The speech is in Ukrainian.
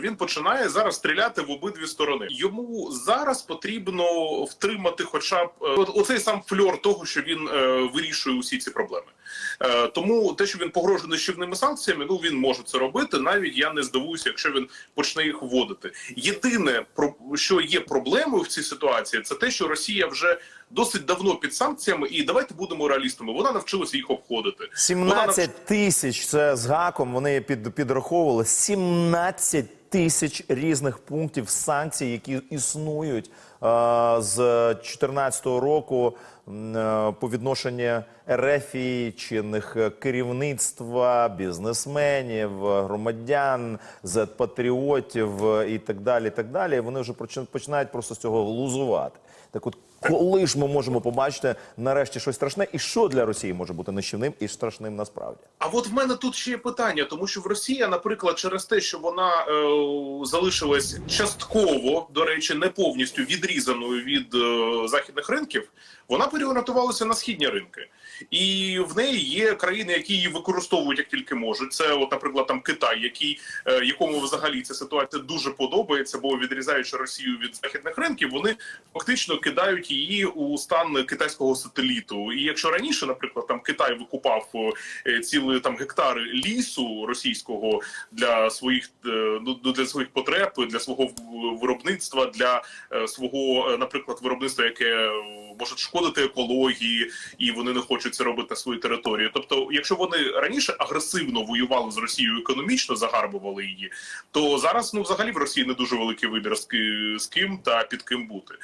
Він починає зараз стріляти в обидві сторони. Йому зараз потрібно втримати, хоча б е, оцей сам фльор того, що він е, вирішує усі ці проблеми. Е, тому те, що він погрожує нищівними санкціями, ну він може це робити. Навіть я не здивуюся, якщо він почне їх вводити. Єдине про що є проблемою в цій ситуації, це те, що Росія вже досить давно під санкціями, і давайте будемо реалістами. Вона навчилася їх обходити. Вона 17 тисяч це з гаком. Вони під, підраховували 17 тисяч різних пунктів санкцій, які існують е, з 2014 року е, по відношенню РФІ, чинних керівництва, бізнесменів, громадян, патріотів е, і так далі. І так далі. Вони вже почи- починають просто з цього глузувати. Так от, коли ж ми можемо побачити нарешті щось страшне, і що для Росії може бути нищівним і страшним насправді? А от в мене тут ще є питання, тому що в Росії, наприклад, через те, що вона е, залишилась частково, до речі, не повністю відрізаною від е, західних ринків, вона переорієнтувалася на східні ринки. І в неї є країни, які її використовують як тільки можуть. Це, от, наприклад, там Китай, який е, якому взагалі ця ситуація дуже подобається, бо відрізаючи Росію від західних ринків, вони фактично кидають її у стан китайського сателіту. І якщо раніше, наприклад, там Китай викупав е, цілі там гектари лісу російського для своїх е, ну, для своїх потреб, для свого виробництва, для е, свого, наприклад, виробництва, яке може шкодити екології, і вони не хочуть це робити на своїй території. Тобто, якщо вони раніше агресивно воювали з Росією економічно, загарбували її, то зараз ну взагалі в Росії не дуже великий вибір з ким та під ким бути.